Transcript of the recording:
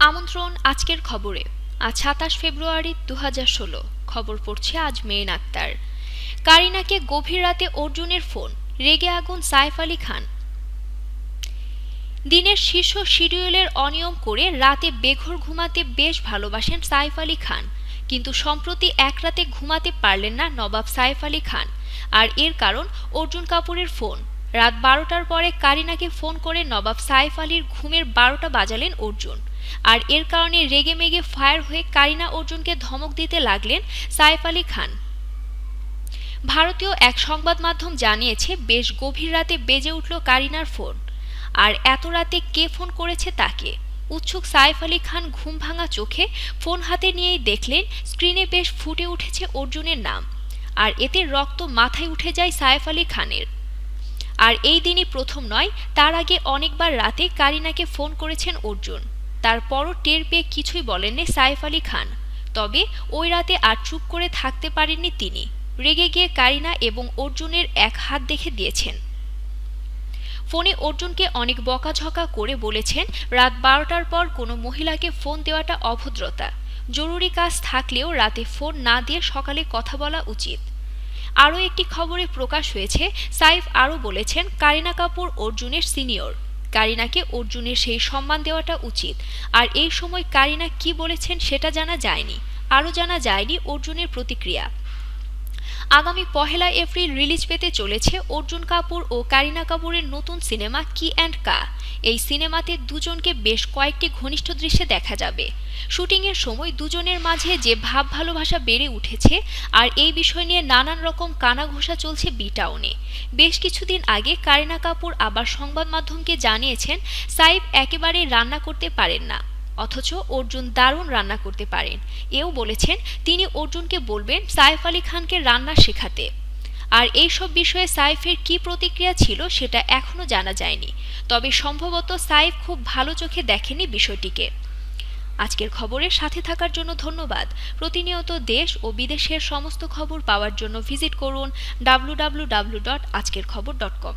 আমন্ত্রণ আজকের খবরে। আজ সাতাশ ফেব্রুয়ারি দু ষোলো। খবর পড়ছে আজ মেন আক্তার। কারিনাকে গভীর রাতে অর্জুনের ফোন। রেগে আগুন সাইফ আলী খান। দিনের শীর্ষ শিডিউলের অনিয়ম করে রাতে বেঘর ঘুমাতে বেশ ভালোবাসেন সাইফ আলী খান। কিন্তু সম্প্রতি এক রাতে ঘুমাতে পারলেন না নবাব সাইফ আলী খান। আর এর কারণ অর্জুন কাপুরের ফোন। রাত বারোটার পরে কারিনাকে ফোন করে নবাব সাইফ আলীর ঘুমের বারোটা বাজালেন অর্জুন। আর এর কারণে রেগে মেগে ফায়ার হয়ে কারিনা অর্জুনকে ধমক দিতে লাগলেন সাইফ আলী খান। ভারতীয় এক সংবাদ মাধ্যম জানিয়েছে, বেশ গভীর রাতে বেজে উঠল কারিনার ফোন। আর এত রাতে কে ফোন করেছে তাকে? উৎসুক সাইফ আলী খান ঘুম ভাঙা চোখে ফোন হাতে নিয়েই দেখলেন, স্ক্রিনে বেশ ফুটে উঠেছে অর্জুনের নাম। আর এতে রক্ত মাথায় উঠে যায় সাইফ আলী খানের। আর এই দিনই প্রথম নয়, তার আগে অনেকবার রাতে কারিনাকে ফোন করেছেন অর্জুন। তারপরও টের পেয়ে কিছুই বলেননি সাইফ আলী খান। তবে ওই রাতে আর চুপ করে থাকতে পারেননি তিনি। রেগে গিয়ে কারিনা এবং অর্জুনের এক হাত দেখে দিয়েছেন। ফোনে অর্জুনকে অনেক বকাঝকা করে বলেছেন, রাত বারোটার পর কোনো মহিলাকে ফোন দেওয়াটা অভদ্রতা। জরুরি কাজ থাকলেও রাতে ফোন না দিয়ে সকালে কথা বলা উচিত। আরও একটি খবরে প্রকাশ হয়েছে, সাইফ আরও বলেছেন, কারিনা কাপুর অর্জুনের সিনিয়র। কারিনাকে অর্জুনের সেই সম্মান দেওয়াটা উচিত। আর এই সময় কারিনা কি বলেছেন সেটা জানা যায়নি। আরও জানা যায়নি অর্জুনের প্রতিক্রিয়া। আগামী পহেলা এপ্রিল রিলিজ পেতে চলেছে অর্জুন কাপুর ও কারিনা কাপুরের নতুন সিনেমা কি অ্যান্ড কা। এই সিনেমাতে দুজনকে বেশ কয়েকটি ঘনিষ্ঠ দৃশ্যে দেখা যাবে। শুটিংয়ের সময় দুজনের মাঝে যে ভাব ভালোবাসা বেড়ে উঠেছে, আর এই বিষয় নিয়ে নানান রকম কানাঘোষা চলছে বিটাউনে বেশ কিছুদিন আগে কারিনা কাপুর আবার সংবাদ মাধ্যমকে জানিয়েছেন সাইফ একেবারেই রান্না করতে পারেন না। অথচ অর্জুন দারুণ রান্না করতে পারেন। এও বলেছেন, তিনি অর্জুনকে বলবেন, সাইফ আলী খানকে রান্না শেখাতে। আর এইসব বিষয়ে সাইফের কি প্রতিক্রিয়া ছিল সেটা এখনও জানা যায়নি। তবে সম্ভবত সাইফ খুব ভালো চোখে দেখেনি বিষয়টিকে। আজকের খবরের সাথে থাকার জন্য ধন্যবাদ। প্রতিনিয়ত দেশ ও বিদেশের সমস্ত খবর পাওয়ার জন্য ভিজিট করুন ডাব্লু ডাব্লু ডাব্লু ডট আজকের খবর ডট কম